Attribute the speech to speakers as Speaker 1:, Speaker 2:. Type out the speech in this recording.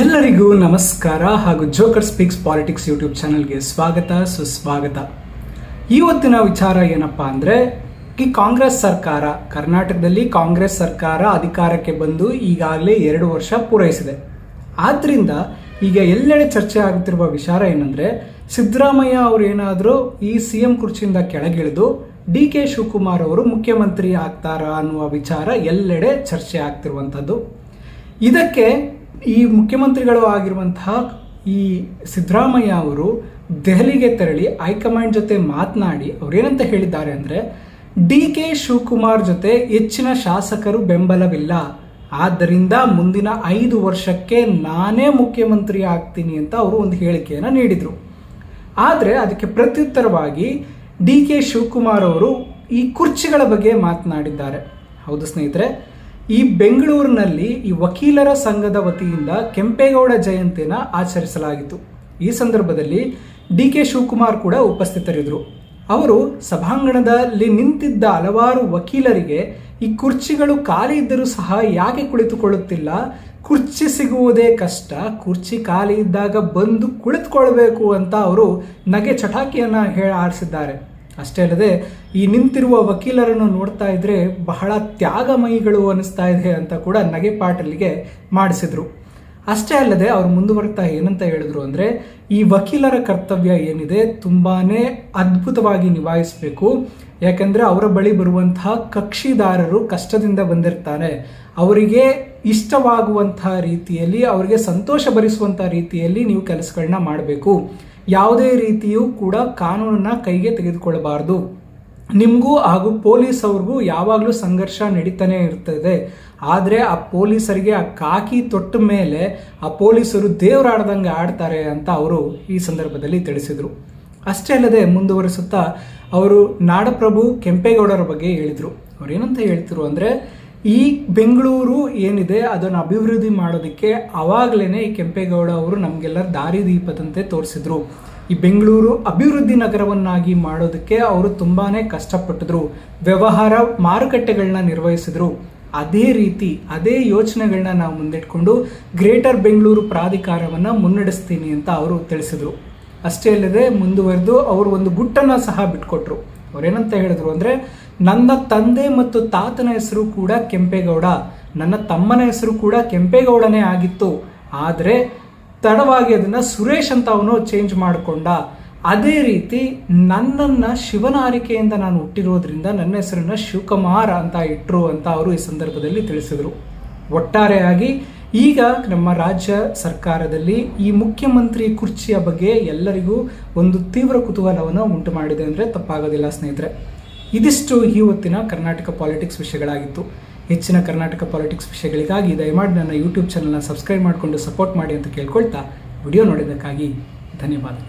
Speaker 1: ಎಲ್ಲರಿಗೂ ನಮಸ್ಕಾರ ಹಾಗೂ ಜೋಕರ್ ಸ್ಪೀಕ್ಸ್ ಪಾಲಿಟಿಕ್ಸ್ ಯೂಟ್ಯೂಬ್ ಚಾನಲ್ಗೆ ಸ್ವಾಗತ, ಸುಸ್ವಾಗತ. ಇವತ್ತಿನ ವಿಚಾರ ಏನಪ್ಪಾ ಅಂದರೆ, ಈ ಕಾಂಗ್ರೆಸ್ ಸರ್ಕಾರ, ಕರ್ನಾಟಕದಲ್ಲಿ ಕಾಂಗ್ರೆಸ್ ಸರ್ಕಾರ ಅಧಿಕಾರಕ್ಕೆ ಬಂದು ಈಗಾಗಲೇ ಎರಡು ವರ್ಷ ಪೂರೈಸಿದೆ. ಆದ್ದರಿಂದ ಈಗ ಎಲ್ಲೆಡೆ ಚರ್ಚೆ ಆಗುತ್ತಿರುವ ವಿಚಾರ ಏನಂದರೆ, ಸಿದ್ದರಾಮಯ್ಯ ಅವರು ಏನಾದರೂ ಈ ಸಿ ಎಂ ಕುರ್ಚಿಯಿಂದ ಕೆಳಗಿಳಿದು ಡಿ ಕೆ ಶಿವಕುಮಾರ್ ಅವರು ಮುಖ್ಯಮಂತ್ರಿ ಆಗ್ತಾರಾ ಅನ್ನುವ ವಿಚಾರ ಎಲ್ಲೆಡೆ ಚರ್ಚೆ ಆಗ್ತಿರುವಂಥದ್ದು. ಇದಕ್ಕೆ ಈ ಮುಖ್ಯಮಂತ್ರಿಗಳು ಆಗಿರುವಂತಹ ಈ ಸಿದ್ದರಾಮಯ್ಯ ಅವರು ದೆಹಲಿಗೆ ತೆರಳಿ ಹೈಕಮಾಂಡ್ ಜೊತೆ ಮಾತನಾಡಿ ಅವ್ರೇನಂತ ಹೇಳಿದ್ದಾರೆ ಅಂದರೆ, ಡಿ ಕೆ ಶಿವಕುಮಾರ್ ಜೊತೆ ಹೆಚ್ಚಿನ ಶಾಸಕರು ಬೆಂಬಲವಿಲ್ಲ. ಆದ್ದರಿಂದ ಮುಂದಿನ ಐದು ವರ್ಷಕ್ಕೆ ನಾನೇ ಮುಖ್ಯಮಂತ್ರಿ ಆಗ್ತೀನಿ ಅಂತ ಅವರು ಒಂದು ಹೇಳಿಕೆಯನ್ನು ನೀಡಿದರು. ಆದರೆ ಅದಕ್ಕೆ ಪ್ರತ್ಯುತ್ತರವಾಗಿ ಡಿ ಕೆ ಶಿವಕುಮಾರ್ ಅವರು ಈ ಕುರ್ಚಿಗಳ ಬಗ್ಗೆ ಮಾತನಾಡಿದ್ದಾರೆ. ಹೌದು ಸ್ನೇಹಿತರೆ ಈ ಬೆಂಗಳೂರಿನಲ್ಲಿ ಈ ವಕೀಲರ ಸಂಘದ ವತಿಯಿಂದ ಕೆಂಪೇಗೌಡ ಜಯಂತಿನ ಆಚರಿಸಲಾಗಿತ್ತು. ಈ ಸಂದರ್ಭದಲ್ಲಿ ಡಿ ಕೆ ಶಿವಕುಮಾರ್ ಕೂಡ ಉಪಸ್ಥಿತರಿದ್ದರು. ಅವರು ಸಭಾಂಗಣದಲ್ಲಿ ನಿಂತಿದ್ದ ಹಲವಾರು ವಕೀಲರಿಗೆ ಈ ಕುರ್ಚಿಗಳು ಖಾಲಿ ಇದ್ದರೂ ಸಹ ಯಾಕೆ ಕುಳಿತುಕೊಳ್ಳುತ್ತಿಲ್ಲ? ಕುರ್ಚಿ ಸಿಗುವುದೇ ಕಷ್ಟ. ಕುರ್ಚಿ ಖಾಲಿ ಇದ್ದಾಗ ಬಂದು ಕುಳಿತುಕೊಳ್ಬೇಕು ಅಂತ ಅವರು ನಗೆ ಚಟಾಕಿಯನ್ನು ಹೇಳ ಆಡಿಸಿದ್ದಾರೆ ಅಷ್ಟೇ ಅಲ್ಲದೆ, ಈ ನಿಂತಿರುವ ವಕೀಲರನ್ನು ನೋಡ್ತಾ ಇದ್ರೆ ಬಹಳ ತ್ಯಾಗಮಯಿಗಳು ಅನಿಸ್ತಾ ಇದೆ ಅಂತ ಕೂಡ ನಗೆ ಪಾಟಲಿಗೆ ಮಾಡಿಸಿದ್ರು. ಅಷ್ಟೇ ಅಲ್ಲದೆ ಅವರು ಮುಂದುವರ್ತಾ ಏನಂತ ಹೇಳಿದ್ರು ಅಂದ್ರೆ, ಈ ವಕೀಲರ ಕರ್ತವ್ಯ ಏನಿದೆ ತುಂಬಾನೇ ಅದ್ಭುತವಾಗಿ ನಿಭಾಯಿಸಬೇಕು. ಯಾಕೆಂದರೆ ಅವರ ಬಳಿ ಬರುವಂತಹ ಕಕ್ಷಿದಾರರು ಕಷ್ಟದಿಂದ ಬಂದಿರ್ತಾರೆ. ಅವರಿಗೆ ಇಷ್ಟವಾಗುವಂತಹ ರೀತಿಯಲ್ಲಿ, ಅವರಿಗೆ ಸಂತೋಷ ಭರಿಸುವಂತಹ ರೀತಿಯಲ್ಲಿ ನೀವು ಕೆಲಸಗಳನ್ನ ಮಾಡಬೇಕು. ಯಾವುದೇ ರೀತಿಯೂ ಕೂಡ ಕಾನೂನನ್ನ ಕೈಗೆ ತೆಗೆದುಕೊಳ್ಳಬಾರದು. ನಿಮಗೂ ಹಾಗೂ ಪೊಲೀಸ್ ಅವ್ರಿಗೂ ಯಾವಾಗಲೂ ಸಂಘರ್ಷ ನಡೀತಾನೆ ಇರ್ತದೆ. ಆದರೆ ಆ ಪೊಲೀಸರಿಗೆ ಆ ಕಾಕಿ ತೊಟ್ಟ ಮೇಲೆ ಆ ಪೊಲೀಸರು ದೇವರಾಡ್ದಂಗೆ ಆಡ್ತಾರೆ ಅಂತ ಅವರು ಈ ಸಂದರ್ಭದಲ್ಲಿ ತಿಳಿಸಿದರು. ಅಷ್ಟೇ ಅಲ್ಲದೆ ಮುಂದುವರಿಸುತ್ತಾ ಅವರು ನಾಡಪ್ರಭು ಕೆಂಪೇಗೌಡರ ಬಗ್ಗೆ ಹೇಳಿದರು. ಅವ್ರೇನಂತ ಹೇಳ್ತಿರು ಅಂದರೆ ಈ ಬೆಂಗಳೂರು ಏನಿದೆ ಅದನ್ನು ಅಭಿವೃದ್ಧಿ ಮಾಡೋದಕ್ಕೆ ಆವಾಗಲೇ ಈ ಕೆಂಪೇಗೌಡ ಅವರು ನಮಗೆಲ್ಲ ದಾರಿದೀಪದಂತೆ ತೋರಿಸಿದ್ರು. ಈ ಬೆಂಗಳೂರು ಅಭಿವೃದ್ಧಿ ನಗರವನ್ನಾಗಿ ಮಾಡೋದಕ್ಕೆ ಅವರು ತುಂಬಾ ಕಷ್ಟಪಟ್ಟಿದ್ರು. ವ್ಯವಹಾರ ಮಾರುಕಟ್ಟೆಗಳನ್ನ ನಿರ್ವಹಿಸಿದ್ರು. ಅದೇ ರೀತಿ, ಅದೇ ಯೋಚನೆಗಳನ್ನ ನಾವು ಮುಂದಿಟ್ಕೊಂಡು ಗ್ರೇಟರ್ ಬೆಂಗಳೂರು ಪ್ರಾಧಿಕಾರವನ್ನು ಮುನ್ನಡೆಸ್ತೀನಿ ಅಂತ ಅವರು ತಿಳಿಸಿದ್ರು. ಅಷ್ಟೇ ಅಲ್ಲದೆ ಮುಂದುವರೆದು ಅವರು ಒಂದು ಗುಟ್ಟನ್ನು ಸಹ ಬಿಟ್ಕೊಟ್ರು. ಅವ್ರೇನಂತ ಹೇಳಿದ್ರು ಅಂದರೆ ನನ್ನ ತಂದೆ ಮತ್ತು ತಾತನ ಹೆಸರು ಕೂಡ ಕೆಂಪೇಗೌಡ. ನನ್ನ ತಮ್ಮನ ಹೆಸರು ಕೂಡ ಕೆಂಪೇಗೌಡನೇ ಆಗಿತ್ತು. ಆದರೆ ತಡವಾಗಿ ಅದನ್ನು ಸುರೇಶ್ ಅಂತ ಅವನು ಚೇಂಜ್ ಮಾಡಿಕೊಂಡ. ಅದೇ ರೀತಿ ನನ್ನನ್ನು ಶಿವನ ಆರಿಕೆಯಿಂದ ನಾನು ಹುಟ್ಟಿರೋದ್ರಿಂದ ನನ್ನ ಹೆಸರನ್ನು ಶಿವಕುಮಾರ್ ಅಂತ ಇಟ್ಟರು ಅಂತ ಅವರು ಈ ಸಂದರ್ಭದಲ್ಲಿ ತಿಳಿಸಿದರು. ಒಟ್ಟಾರೆಯಾಗಿ ಈಗ ನಮ್ಮ ರಾಜ್ಯ ಸರ್ಕಾರದಲ್ಲಿ ಈ ಮುಖ್ಯಮಂತ್ರಿ ಕುರ್ಚಿಯ ಬಗ್ಗೆ ಎಲ್ಲರಿಗೂ ಒಂದು ತೀವ್ರ ಕುತೂಹಲವನ್ನು ಉಂಟು ಮಾಡಿದೆ ಅಂದರೆ ತಪ್ಪಾಗೋದಿಲ್ಲ ಸ್ನೇಹಿತರೆ. ಇದಿಷ್ಟು ಇವತ್ತಿನ ಕರ್ನಾಟಕ ಪಾಲಿಟಿಕ್ಸ್ ವಿಷಯಗಳಾಗಿತ್ತು. ಹೆಚ್ಚಿನ ಕರ್ನಾಟಕ ಪಾಲಿಟಿಕ್ಸ್ ವಿಷಯಗಳಿಗಾಗಿ ದಯಮಾಡಿ ನನ್ನ ಯೂಟ್ಯೂಬ್ ಚಾನಲ್ನ ಸಬ್ಸ್ಕ್ರೈಬ್ ಮಾಡಿಕೊಂಡು ಸಪೋರ್ಟ್ ಮಾಡಿ ಅಂತ ಕೇಳ್ಕೊಳ್ತಾ ವಿಡಿಯೋ ನೋಡಿದ್ದಕ್ಕಾಗಿ ಧನ್ಯವಾದಗಳು.